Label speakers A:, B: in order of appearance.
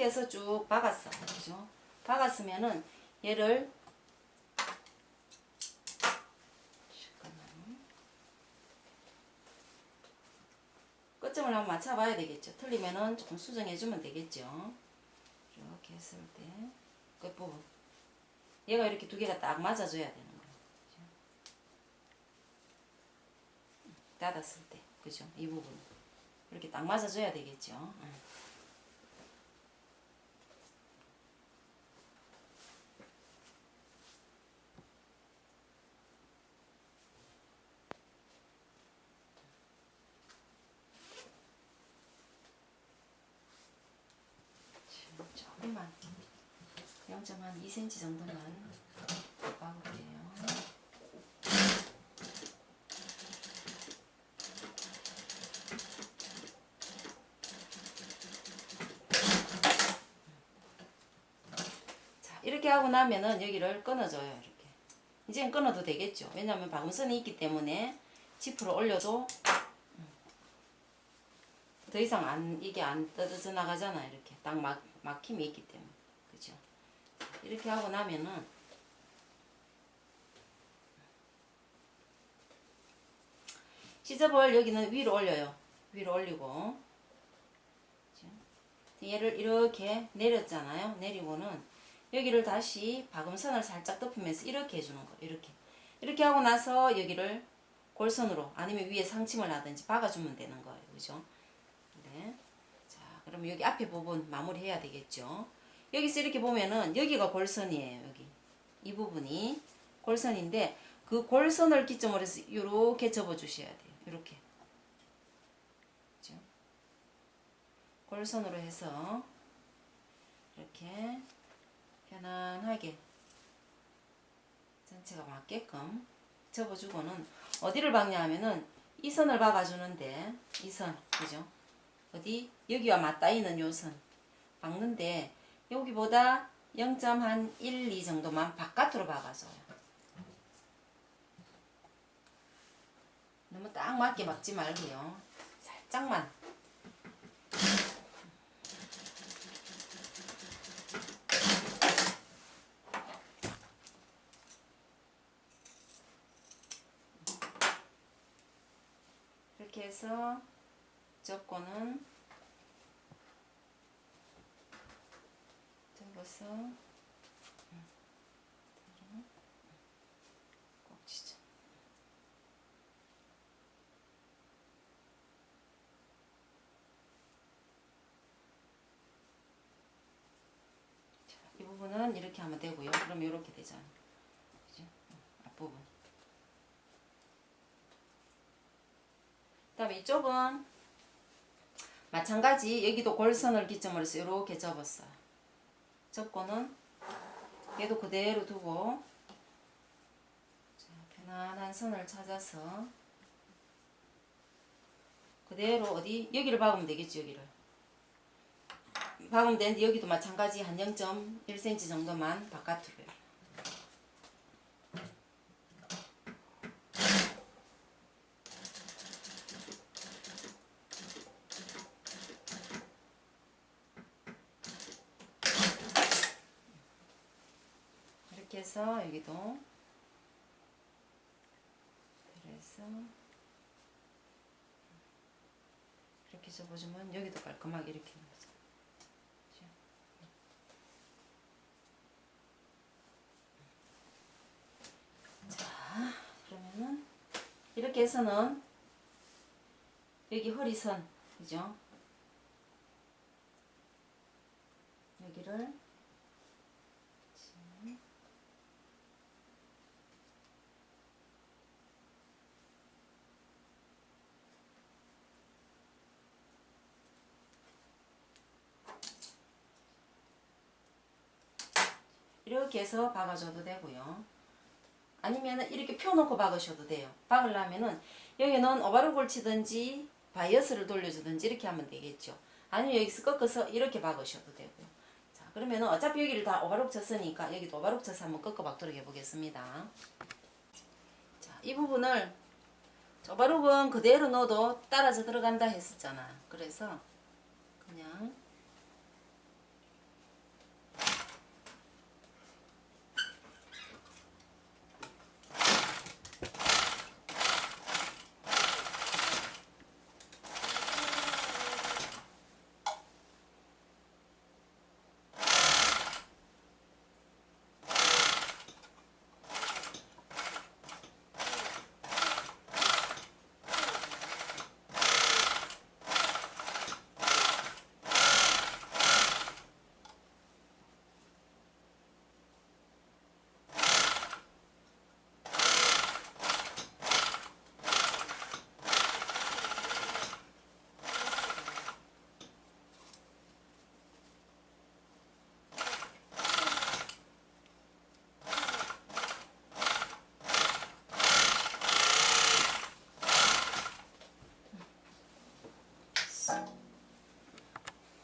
A: 이렇게 해서 쭉 박았어. 그죠? 박았으면은 얘를. 끝점을 한번 맞춰봐야 되겠죠. 틀리면은 조금 수정해주면 되겠죠. 이렇게 했을 때 끝부분. 얘가 이렇게 두 개가 딱 맞아줘야 되는 거예요. 닫았을 때. 그죠? 이 부분. 이렇게 딱 맞아줘야 되겠죠. 응. 조금만 0.2cm 정도만 박을게요. 자 이렇게 하고 나면은 여기를 끊어줘요 이렇게. 이제는 끊어도 되겠죠. 왜냐하면 박음선이 있기 때문에 지프로 올려도 음, 더 이상 안 이게 안 떠져서 나가잖아 이렇게 딱 막, 막힘이 있기 때문에 그죠 이렇게 하고 나면은 시접을 여기는 위로 올려요 위로 올리고? 얘를 이렇게 내렸잖아요 내리고는 여기를 다시 박음선을 살짝 덮으면서 이렇게 해주는 거 이렇게 이렇게 하고 나서 여기를 골선으로 아니면 위에 상침을 하든지 박아주면 되는 거예요 그죠 네. 자, 그럼 여기 앞에 부분 마무리해야 되겠죠. 여기서 이렇게 보면은 여기가 골선이에요. 여기 이 부분이 골선인데 그 골선을 기점으로 해서 이렇게 접어 주셔야 돼요. 이렇게. 그죠? 골선으로 해서 이렇게 편안하게 전체가 맞게끔 접어주고는 어디를 박냐 하면은 이 선을 박아주는데 이 선, 그죠? 어디 여기와 맞닿아 있는 요선 박는데 여기보다 0.1, 2 정도만 바깥으로 박아줘요. 너무 딱 맞게 박지 말고요. 살짝만. 이렇게 해서 접고는 접어서 이 부분은 이렇게 하면 되고요. 그럼 이렇게 되잖아. 그죠? 음, 앞부분. 그 다음에 이쪽은 마찬가지 여기도 골선을 기점으로 해서 이렇게 접었어요. 접고는 얘도 그대로 두고 자, 편안한 선을 찾아서 그대로 어디 여기를 박으면 되겠죠 여기를 박으면 되는데 여기도 마찬가지 한 0.1cm 정도만 바깥으로요. 해서 여기도 그래서 이렇게 접어주면 여기도 깔끔하게 이렇게? 자 그러면은 이렇게 해서는 여기 허리선 그죠? 여기를 이렇게 해서 박아줘도 되고요. 아니면 이렇게 펴놓고 박으셔도 돼요. 박으려면은 여기는 오바르골 치든지 바이어스를 돌려주든지 이렇게 하면 되겠죠. 아니면 여기서 꺾어서 이렇게 박으셔도 되고요. 자, 그러면은 어차피 여기를 다 오바룩 쳤으니까 여기도 오바룩 쳐서 한번 꺾어 박도록 해보겠습니다. 자, 이 부분을 오바룩은 그대로 넣어도 따라서 들어간다 했었잖아. 그래서 그냥